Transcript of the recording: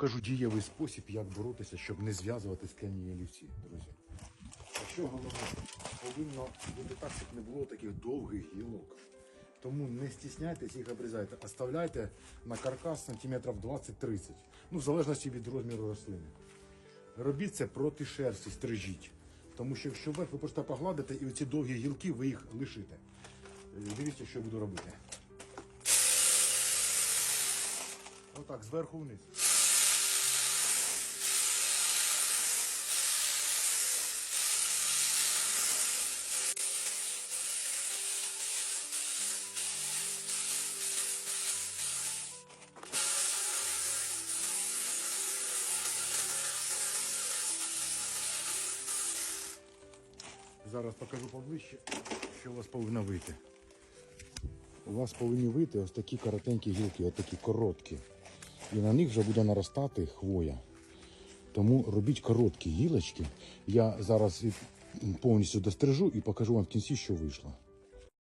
покажу дієвий спосіб, як боротися, щоб не зв'язувати скляні олівці, друзі. А що головне, повинно бути так, щоб не було таких довгих гілок. Тому не стісняйтесь, їх обрізайте, оставляйте на каркас сантиметрів 20-30, ну в залежності від розміру рослини. Робіть це проти шерсті, стрижіть. Тому що якщо вверх ви просто погладите і оці довгі гілки ви їх лишите. Е, Дивіться, що я буду робити. Отак, зверху вниз. Зараз покажу поближче, що у вас повинно вийти. У вас повинні вийти ось такі коротенькі гілки, ось такі короткі. І на них вже буде наростати хвоя. Тому робіть короткі гілочки. Я зараз повністю дострижу і покажу вам в кінці, що вийшло.